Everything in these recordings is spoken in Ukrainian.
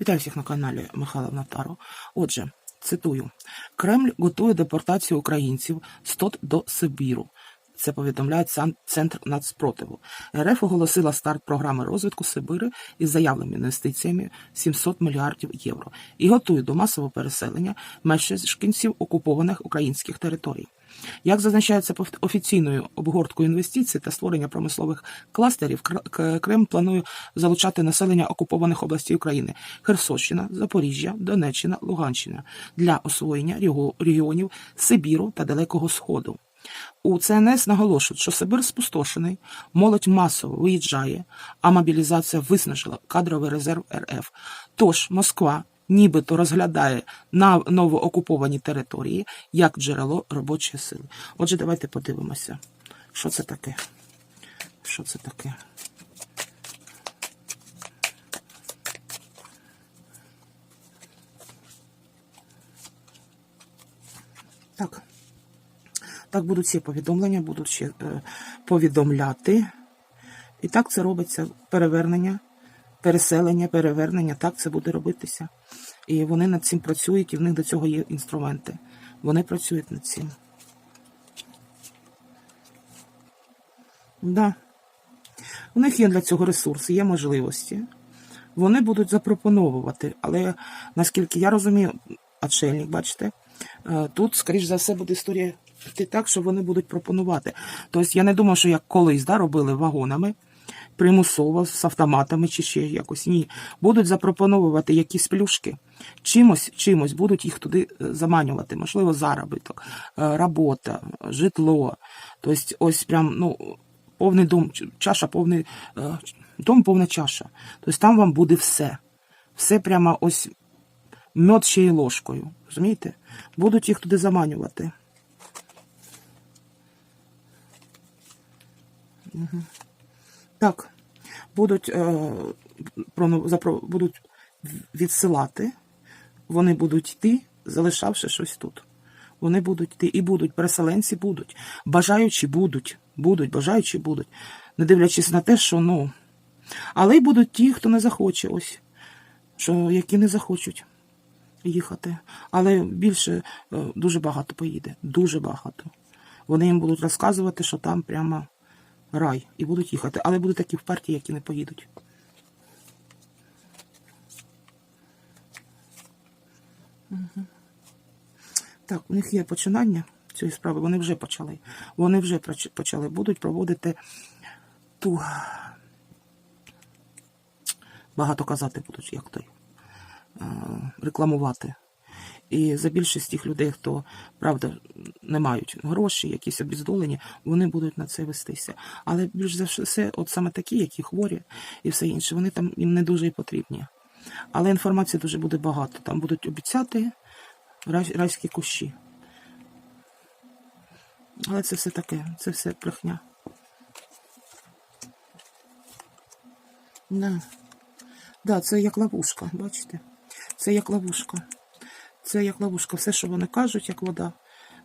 Вітаю всіх на каналі Михайла Натаро. Отже, цитую: Кремль готує депортацію українців з ТОТ до Сибіру. Це повідомляє Цен- Центр нацпротиву. РФ оголосила старт програми розвитку Сибири із заявленими інвестиціями 700 мільярдів євро і готує до масового переселення мешканців окупованих українських територій. Як зазначається офіційною обгорткою інвестицій та створення промислових кластерів, Кр- К- Крем планує залучати населення окупованих областей України Херсонщина, Запоріжжя, Донеччина, Луганщина для освоєння регіонів Сибіру та Далекого Сходу. У ЦНС наголошують, що Сибир спустошений, молодь масово виїжджає, а мобілізація виснажила кадровий резерв РФ. Тож Москва нібито розглядає на новоокуповані території як джерело робочої сили. Отже, давайте подивимося, що це таке. Що це таке? Так. Так будуть всі повідомлення, будуть ще е, повідомляти. І так це робиться перевернення, переселення, перевернення. Так це буде робитися. І вони над цим працюють, і в них до цього є інструменти. Вони працюють над цим. Да. У них є для цього ресурси, є можливості. Вони будуть запропоновувати, але наскільки я розумію, отшельник, бачите, е, тут, скоріш за все, буде історія йти так, що вони будуть пропонувати. Тобто я не думаю, що як колись да, робили вагонами, примусово, з автоматами чи ще якось. Ні. Будуть запропонувати якісь плюшки. Чимось, чимось будуть їх туди е, заманювати. Можливо, заробіток, е, робота, житло. Тобто, ось прям, ну, повний дом, чаша, повний е, дом, повна чаша. Тобто там вам буде все. Все прямо ось мед ще й ложкою. Розумієте? Будуть їх туди заманювати. Мгм. Так, будуть, е, запро- будуть відсилати, вони будуть йти, залишавши щось тут. Вони будуть йти і будуть, переселенці будуть, бажаючі будуть, будуть, бажаючі будуть, не дивлячись на те, що ну. Але й будуть ті, хто не захоче, ось, що, які не захочуть їхати. Але більше е, дуже багато поїде, дуже багато. Вони їм будуть розказувати, що там прямо рай, і будуть їхати. Але будуть такі вперті, які не поїдуть. Мгм. Так, у них є починання цієї справи, вони вже почали. Вони вже почали, будуть проводити ту. Багато казати будуть, як той, е, рекламувати. І за більшість тих людей, хто правда не мають гроші, якісь обіздолені, вони будуть на це вестися. Але більш за все, от саме такі, які хворі і все інше, вони там їм не дуже і потрібні. Але інформації дуже буде багато. Там будуть обіцяти райські кущі. Але це все таке, це все брехня. Да. Да, це як ловушка, бачите? Це як ловушка. Це як ловушка. Все, що вони кажуть, як вода.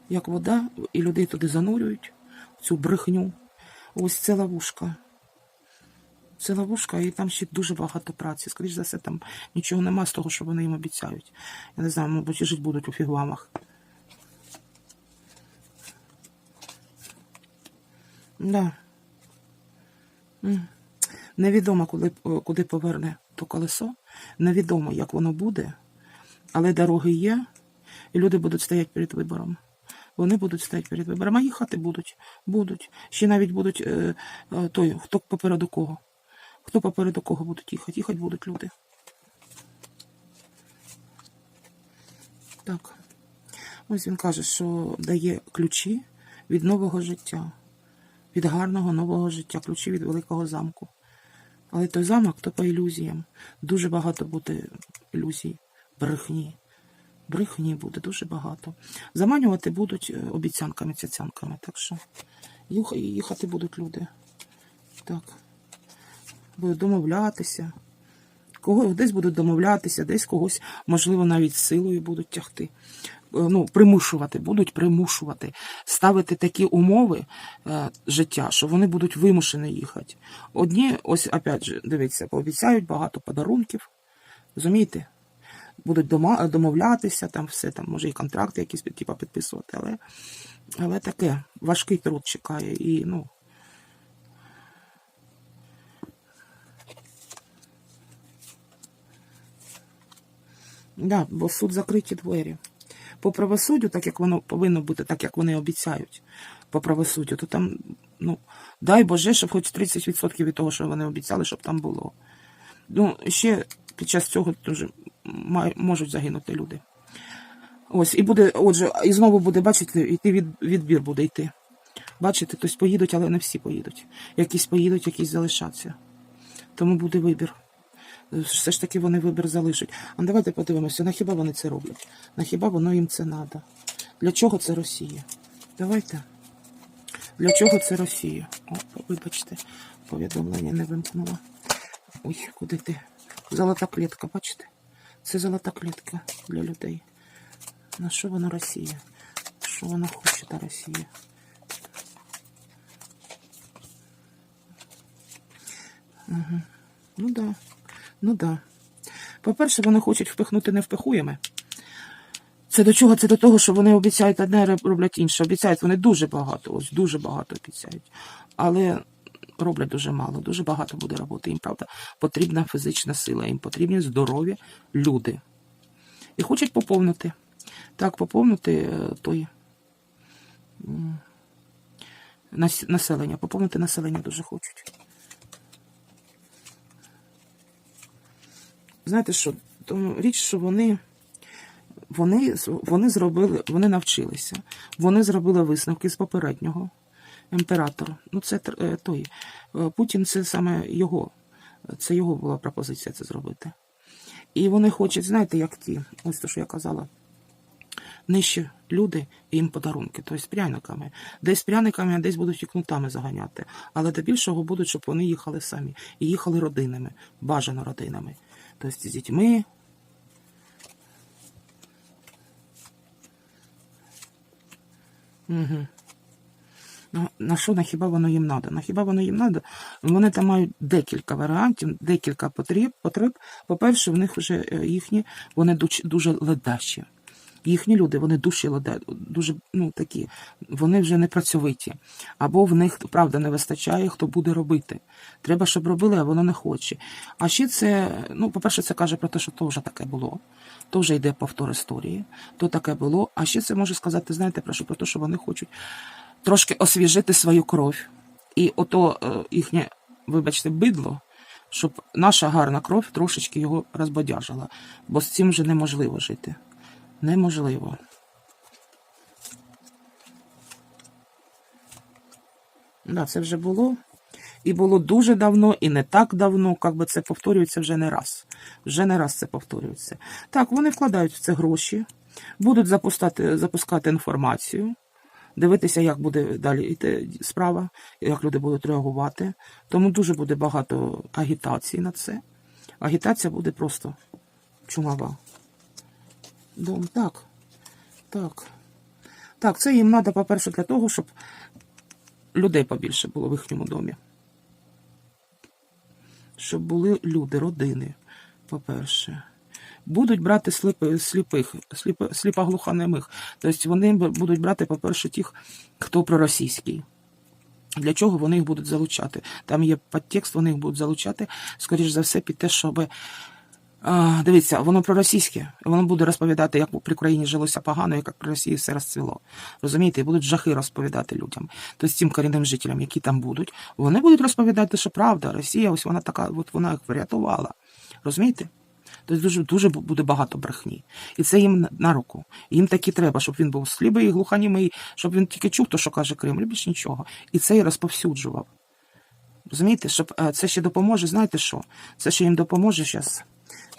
Як вода, і людей туди занурюють, цю брехню. Ось це ловушка. Це ловушка, і там ще дуже багато праці. Скоріше за все, там нічого нема з того, що вони їм обіцяють. Я не знаю, мабуть, жити будуть у фігвамах. Да. Невідомо, коли, куди поверне то колесо. Невідомо, як воно буде, але дороги є, і люди будуть стояти перед вибором. Вони будуть стояти перед вибором, а їхати будуть. Будуть. Ще навіть будуть е, е, той, хто попереду кого. Хто попереду кого будуть їхати. Їхати будуть люди. Так. Ось він каже, що дає ключі від нового життя, від гарного нового життя, ключі від великого замку. Але той замок то по ілюзіям. Дуже багато буде ілюзій, брехні. Брехні буде дуже багато. Заманювати будуть е, обіцянками, цяцянками. Так що їхати будуть люди. Так. Будуть домовлятися. Кого десь будуть домовлятися, десь когось, можливо, навіть силою будуть тягти. Е, Ну, примушувати, будуть примушувати, ставити такі умови е, життя, що вони будуть вимушені їхати. Одні, ось опять же, дивіться, пообіцяють багато подарунків, Розумієте? Будуть дома, домовлятися, там все, там, може і контракти якісь типа, підписувати, але, але таке, важкий труд чекає. І, ну, Да, бо суд закриті двері. По правосуддю, так як воно повинно бути, так як вони обіцяють по правосуддю, то там, ну, дай Боже, щоб хоч 30% від того, що вони обіцяли, щоб там було. Ну, ще під час цього дуже можуть загинути люди. Ось, і буде, отже, і знову буде, бачите, йти від, відбір буде йти. Бачите, тобто поїдуть, але не всі поїдуть. Якісь поїдуть, якісь залишаться. Тому буде вибір. Все ж таки вони вибір залишать. А давайте подивимося, на хіба вони це роблять? На хіба воно їм це треба? Для чого це Росія? Давайте. Для чого це Росія? О, вибачте, повідомлення не вимкнула. Ой, куди ти? Золота клітка, бачите? Це золота клітка для людей. На що вона Росія? Що вона хоче та Росія? Угу. Ну да. Ну да. По-перше, вони хочуть впихнути невпихуєме. Це до чого? Це до того, що вони обіцяють одне, роблять інше. Обіцяють вони дуже багато, ось дуже багато обіцяють. Але роблять дуже мало, дуже багато буде роботи. Їм, правда, потрібна фізична сила, їм потрібні здорові люди. І хочуть поповнити. Так, поповнити е, той населення. Поповнити населення дуже хочуть. Знаєте що? Тому річ, що вони, вони, вони зробили, вони навчилися. Вони зробили висновки з попереднього імператора. Ну, це е, той. е, Путін це саме його. Це його була пропозиція це зробити. І вони хочуть, знаєте, як ті, ось те, що я казала, нижчі люди і їм подарунки, тобто з пряниками. Десь пряниками, а десь будуть і кнутами заганяти. Але до більшого будуть, щоб вони їхали самі. І їхали родинами, бажано родинами. Тобто з дітьми. Угу. Ну, на що на хіба воно їм треба? На хіба воно їм треба? Вони там мають декілька варіантів, декілька потреб. потреб. По-перше, в них вже е, їхні, вони дуже ледачі. Їхні люди, вони душі дуже ну, такі, вони вже не працьовиті. Або в них, правда, не вистачає, хто буде робити. Треба, щоб робили, а воно не хоче. А ще це, ну, по-перше, це каже про те, що то вже таке було. То вже йде повтор історії, то таке було. А ще це може сказати, знаєте, про що про те, що вони хочуть трошки освіжити свою кров. І ото е, їхнє, вибачте, бидло, щоб наша гарна кров трошечки його розбодяжила. Бо з цим вже неможливо жити. Неможливо. Да, це вже було. І було дуже давно, і не так давно, як би це повторюється вже не раз. Вже не раз це повторюється. Так, вони вкладають в це гроші, будуть запускати, запускати інформацію, дивитися, як буде далі йти справа, як люди будуть реагувати. Тому дуже буде багато агітації на це. Агітація буде просто чумова. Дом, так. Так. Так, це їм треба, по-перше, для того, щоб людей побільше було в їхньому домі. Щоб були люди, родини, по-перше. Будуть брати сліпи, сліпих, сліпи, сліпоглухонемих. Тобто вони будуть брати, по-перше, тих, хто проросійський. Для чого вони їх будуть залучати? Там є підтекст, вони їх будуть залучати, скоріш за все, під те, щоб дивіться, воно проросійське, воно буде розповідати, як при Україні жилося погано, як при Росії все розцвіло. Розумієте, і будуть жахи розповідати людям. Тобто тим корінним жителям, які там будуть, вони будуть розповідати, що правда, Росія, ось вона така, от вона їх врятувала. Розумієте? Тобто дуже, дуже буде багато брехні. І це їм на- руку. Їм таки треба, щоб він був сліпий, глухонімий, щоб він тільки чув, то, що каже Кремль, більш нічого. І це і розповсюджував. Розумієте, щоб е, це ще допоможе, знаєте що? Це ще їм допоможе зараз.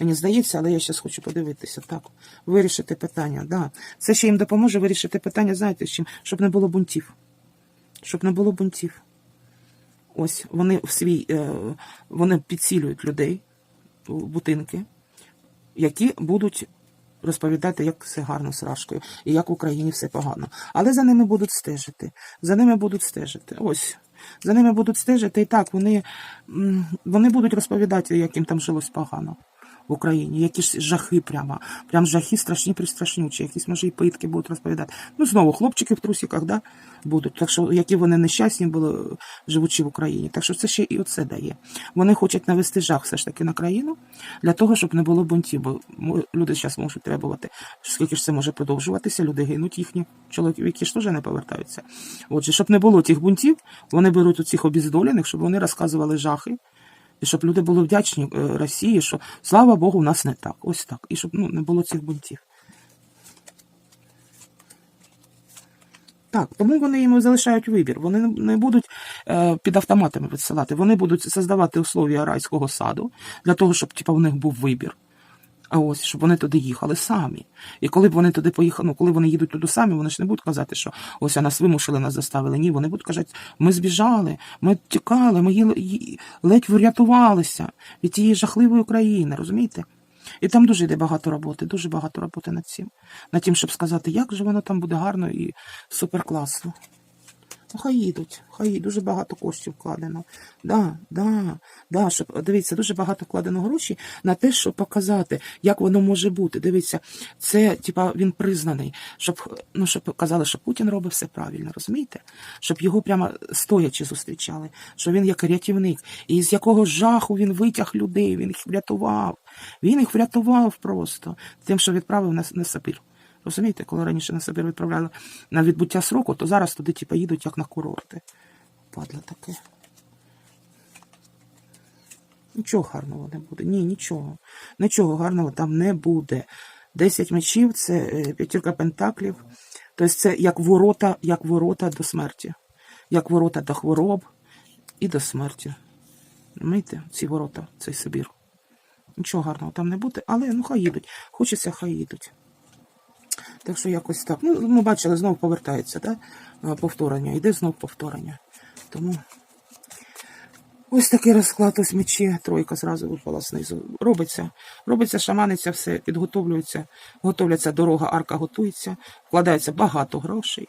Мені здається, але я зараз хочу подивитися. Так, вирішити питання. Да. Це ще їм допоможе вирішити питання, знаєте, чим? Щоб не було бунтів. Щоб не було бунтів. Ось вони в свій, е, вони підсилюють людей в будинки, які будуть розповідати, як все гарно з Рашкою, і як в Україні все погано. Але за ними будуть стежити. За ними будуть стежити. Ось. За ними будуть стежити, і так вони, вони будуть розповідати, як їм там жилось погано. В Україні, які ж жахи прямо, прям жахи страшні пристрашнючі, якісь може і питки будуть розповідати. Ну знову хлопчики в трусиках, да, будуть. Так що які вони нещасні були, живучи в Україні. Так що це ще і оце дає. Вони хочуть навести жах все ж таки на країну для того, щоб не було бунтів. Бо люди зараз можуть требувати, скільки ж це може продовжуватися, люди гинуть їхні чоловіки ж теж не повертаються. Отже, щоб не було тих бунтів, вони беруть у цих обіздолених, щоб вони розказували жахи. І щоб люди були вдячні е, Росії, що слава Богу, у нас не так. Ось так. І щоб ну, не було цих бунтів. Так, тому вони їм залишають вибір. Вони не- будуть е, під автоматами відсилати. Вони будуть создавати условия райського саду для того, щоб типу, у них був вибір. А ось, щоб вони туди їхали самі. І коли б вони туди поїхали, ну коли вони їдуть туди самі, вони ж не будуть казати, що ось нас вимушили, нас заставили. Ні, вони будуть казати, ми збіжали, ми тікали, ми їли, ледь врятувалися від тієї жахливої країни, розумієте? І там дуже йде багато роботи, дуже багато роботи над цим. Над тим, щоб сказати, як же воно там буде гарно і суперкласно. Хай їдуть, хай їдуть. дуже багато коштів вкладено. Да, да, да, щоб, дивіться, дуже багато вкладено грошей на те, щоб показати, як воно може бути. Дивіться, це, типа, він признаний, щоб, ну, щоб казали, що Путін робить все правильно, розумієте? Щоб його прямо стоячи зустрічали, що він як рятівник, і з якого жаху він витяг людей, він їх врятував. Він їх врятував просто тим, що відправив на, на Сибір. Розумієте, коли раніше на Сибір відправляли на відбуття сроку, то зараз туди типу, їдуть як на курорти. Падла таке. Нічого гарного не буде. Ні, нічого. Нічого гарного там не буде. Десять мечів це е, п'ятірка пентаклів. Тобто це як ворота, як ворота до смерті. Як ворота до хвороб і до смерті. Розумієте, ці ворота, цей Сибір. Нічого гарного там не буде, але ну хай їдуть. Хочеться, хай їдуть. Так що якось так. Ну, ми бачили, знову повертається, да? повторення. Йде знов повторення. Тому ось такий розклад ось мечі. Тройка зразу випала знизу. Робиться. Робиться, шаманиться, все, підготовлюється, готовляться дорога, арка готується, вкладається багато грошей.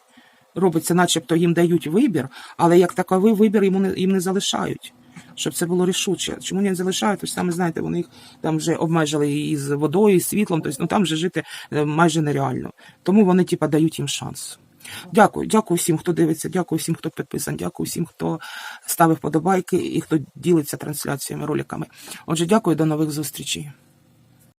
Робиться, начебто їм дають вибір, але як таковий вибір йому не, їм не залишають. Щоб це було рішуче. Чому не залишають? Тож саме знаєте, вони їх там вже обмежили і з водою, і з світлом, тобто ну там вже жити е, майже нереально. Тому вони, типа, дають їм шанс. Дякую, дякую всім, хто дивиться, дякую всім, хто підписаний, дякую всім, хто ставив подобайки і хто ділиться трансляціями, роликами. Отже, дякую, до нових зустрічей.